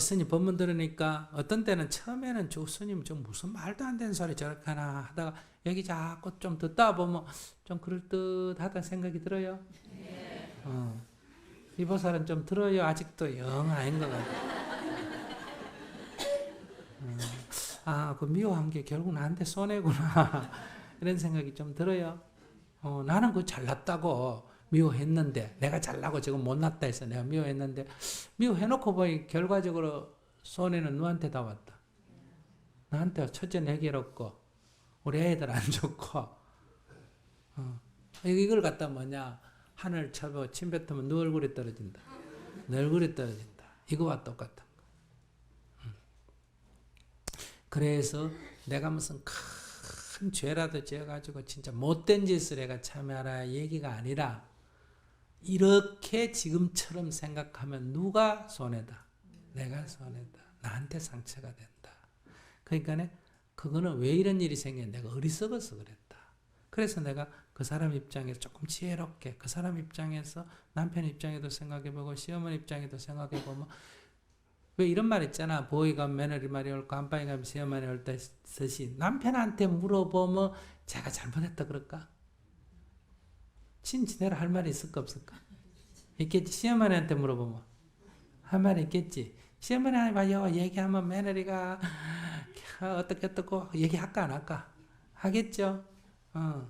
스님 법문 들으니까 어떤 때는 처음에는 저 스님 좀 무슨 말도 안 되는 소리 저렇게 하나 하다가 여기 자꾸 좀 듣다 보면 좀 그럴듯하다는 생각이 들어요. 어. 이 보살은 좀 들어요. 아직도 영 아닌 것 같아요. 어. 아, 그 미워한 게 결국 나한테 손해구나. 이런 생각이 좀 들어요. 어, 나는 그 잘났다고 미워했는데, 내가 잘나고 지금 못났다 해서 내가 미워했는데, 미워해놓고 보니 결과적으로 손해는 누구한테 다 왔다. 나한테 첫째 내게롭고, 우리 애들 안 좋고, 어. 이걸 갖다 뭐냐, 하늘 쳐보 침 뱉으면 너 얼굴에 떨어진다. 너 얼굴에 떨어진다. 이거와 똑같은 거. 음. 그래서 내가 무슨 큰 죄라도 지어가지고 진짜 못된 짓을 해가 참여하라 얘기가 아니라 이렇게 지금처럼 생각하면 누가 손해다? 내가 손해다. 나한테 상처가 된다. 그러니까 그거는 왜 이런 일이 생겼냐? 내가 어리석어서 그랬다. 그래서 내가 그 사람 입장에서 조금 지혜롭게 그 사람 입장에서 남편 입장에도 생각해보고 시어머니 입장에도 생각해보면 왜 이런 말 있잖아 보이가 며느리 말이 옳고 안방에 가면 시어머니 옳다듯이 남편한테 물어보면 제가 잘못했다 그럴까? 친지대로 할 말이 있을까 없을까? 있겠지 시어머니한테 물어보면 할 말이 있겠지 시어머니한테 봐요 얘기하면 며느리가 어떻게 어떻고 얘기할까 안 할까? 하겠죠? 어.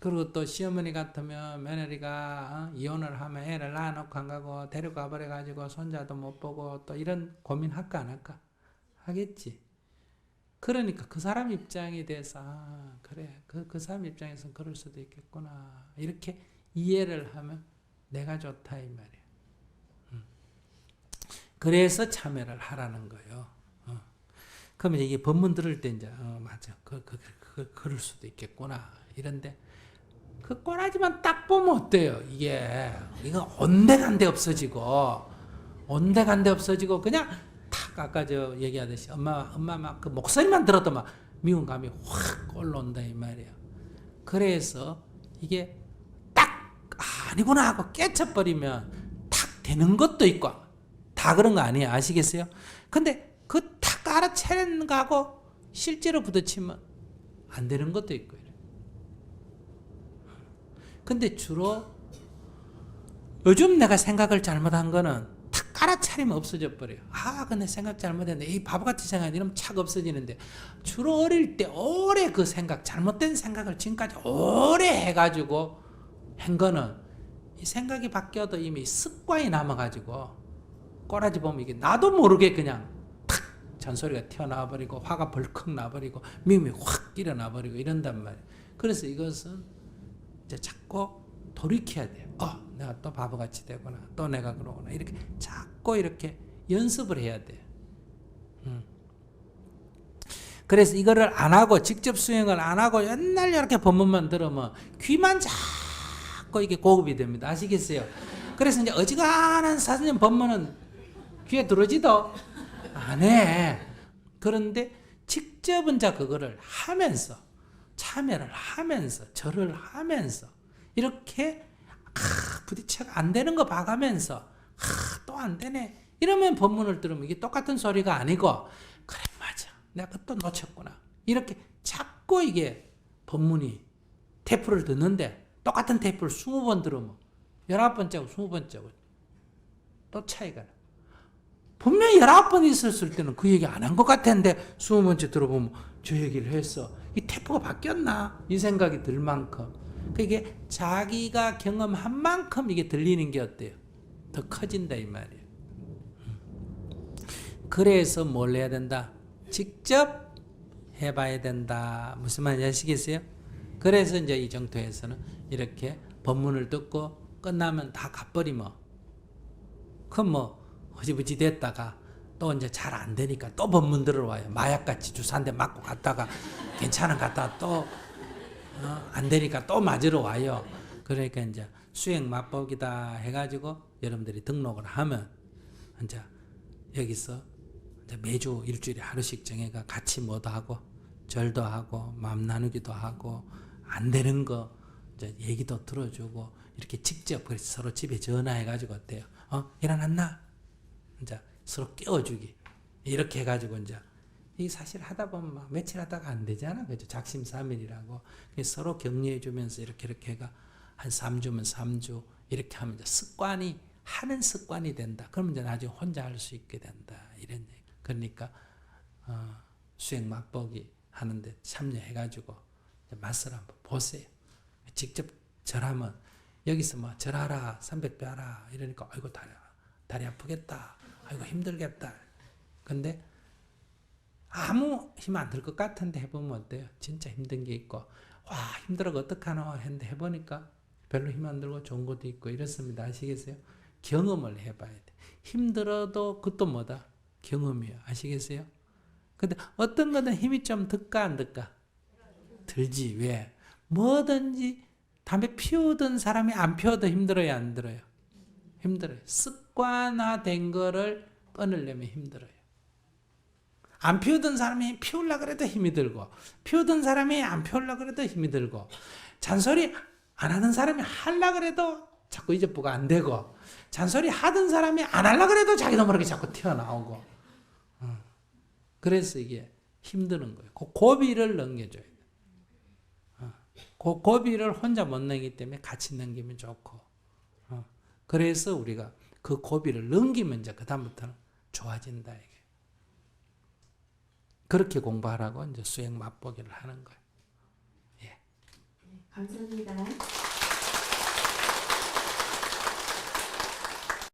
그리고 또 시어머니 같으면 며느리가 어? 이혼을 하면 애를 낳아놓고 안 가고 데리고 버려가지고 손자도 못 보고 또 이런 고민 할까 안 할까? 하겠지. 그러니까 그 사람 입장에 대해서 아, 그래 그, 그 사람 입장에서는 그럴 수도 있겠구나 이렇게 이해를 하면 내가 좋다 이 말이야. 음. 그래서 참여를 하라는 거예요. 어. 그러면 이게 법문 들을 때 이제 어, 맞아 그, 그, 그, 그럴 수도 있겠구나 이런데 그 꼬라지만 딱 보면 어때요? 이게 이거 온데간데 없어지고 온데간데 없어지고 그냥 탁 아까 저 얘기하듯이 엄마 엄마 막 그 목소리만 들어도 막 미운 감이 확 올라온다 이 말이에요. 그래서 이게 딱 아니구나 하고 깨쳐버리면 탁 되는 것도 있고 다 그런 거 아니에요 아시겠어요? 근데 그 탁 알아채는 거하고 실제로 부딪히면 안 되는 것도 있고 이래. 근데 주로 요즘 내가 생각을 잘못한 거는 탁 깔아차리면 없어져 버려요. 아, 근데 생각 잘못했네. 이 바보같이 생각 이러면 착 없어지는데 주로 어릴 때 오래 그 생각, 잘못된 생각을 지금까지 오래 해가지고 한 거는 이 생각이 바뀌어도 이미 습관이 남아가지고 꼬라지 보면 이게 나도 모르게 그냥 탁 잔소리가 튀어나와 버리고 화가 벌컥 나버리고 미움이 확 일어나 버리고 이런단 말이에요. 그래서 이것은 이제 자꾸 돌이켜야 돼요. 어, 내가 또 바보같이 되구나. 또 내가 그러구나. 이렇게 자꾸 이렇게 연습을 해야 돼요. 음. 그래서 이거를 안 하고 직접 수행을 안 하고 옛날 이렇게 법문만 들으면 귀만 자꾸 이게 고급이 됩니다. 아시겠어요? 그래서 이제 어지간한 사진 법문은 귀에 들어지도 안 해. 그런데 직접 이제 그거를 하면서 참여를 하면서 절을 하면서 이렇게 아, 부딪혀가 안 되는 거 봐가면서 아, 또 안 되네 이러면 법문을 들으면 이게 똑같은 소리가 아니고 그래 맞아 내가 그또 놓쳤구나 이렇게 자꾸 이게 법문이 테이프를 듣는데 똑같은 테이프를 20번 들으면 19번째고 20번째고 또 차이가 나 분명히 19번 있었을 때는 그 얘기 안 한 것 같았는데 20번째 들어보면 저 얘기를 했어 이 테이프가 바뀌었나? 이 생각이 들 만큼. 그게 자기가 경험한 만큼 이게 들리는 게 어때요? 더 커진다 이 말이에요. 그래서 뭘 해야 된다? 직접 해봐야 된다. 무슨 말인지 아시겠어요? 그래서 이제 이 정토에서는 이렇게 법문을 듣고 끝나면 다 가버리면 그럼 뭐 허지부지 됐다가 또 이제 잘 안 되니까 또 법문 들어와요. 마약같이 주사 한 대 맞고 갔다가 괜찮은 갔다가 또 안 어, 되니까 또 맞으러 와요. 그러니까 이제 수행 맛보기다 해가지고 여러분들이 등록을 하면 이제 여기서 이제 매주 일주일에 하루씩 정해가 같이 뭐도 하고 절도 하고 마음 나누기도 하고 안 되는 거 이제 얘기도 들어주고 이렇게 직접 서로 집에 전화해가지고 어때요? 어 일어났나? 서로 깨워주기. 이렇게 해가지고 이제 이 사실 하다 보면 막 며칠 하다가 안 되잖아. 그죠? 작심삼일이라고. 서로 격려해 주면서 이렇게 이렇게 해가 한 3주면 3주 이렇게 하면 이제 습관이 하는 습관이 된다. 그러면 이제 나중에 혼자 할 수 있게 된다. 이런 얘기. 그러니까 어, 수행 맛보기 하는데 참여해 가지고 이제 맛을 한번 보세요. 직접 절하면 여기서 뭐 절하라, 300배 하라 이러니까 아이고 다리, 다리 아프겠다. 아이고 힘들겠다. 근데 아무 힘 안 들 것 같은데 해보면 어때요? 진짜 힘든 게 있고 와 힘들어 어떡하노 했는데 해보니까 별로 힘 안 들고 좋은 것도 있고 이렇습니다. 아시겠어요? 경험을 해봐야 돼. 힘들어도 그것도 뭐다? 경험이에요. 아시겠어요? 근데 어떤 거는 힘이 좀 들까 안 들까? 들지. 왜? 뭐든지 담배 피우던 사람이 안 피워도 힘들어요, 안 들어요? 힘들어요. 습관화된 거를 끊으려면 힘들어요. 안 피우던 사람이 피우려 그래도 힘이 들고, 피우던 사람이 안 피우려 그래도 힘이 들고, 잔소리 안 하는 사람이 하려 그래도 자꾸 이제부가 안 되고, 잔소리 하던 사람이 안 하려 그래도 자기도 모르게 자꾸 튀어나오고, 어. 그래서 이게 힘드는 거예요. 그 고비를 넘겨줘야 돼. 어. 그 고비를 혼자 못 넘기 때문에 같이 넘기면 좋고, 어. 그래서 우리가 그 고비를 넘기면 이제 그 다음부터는 좋아진다 이게. 그렇게 공부하라고 이제 수행 맛보기를 하는 거예요. 감사합니다.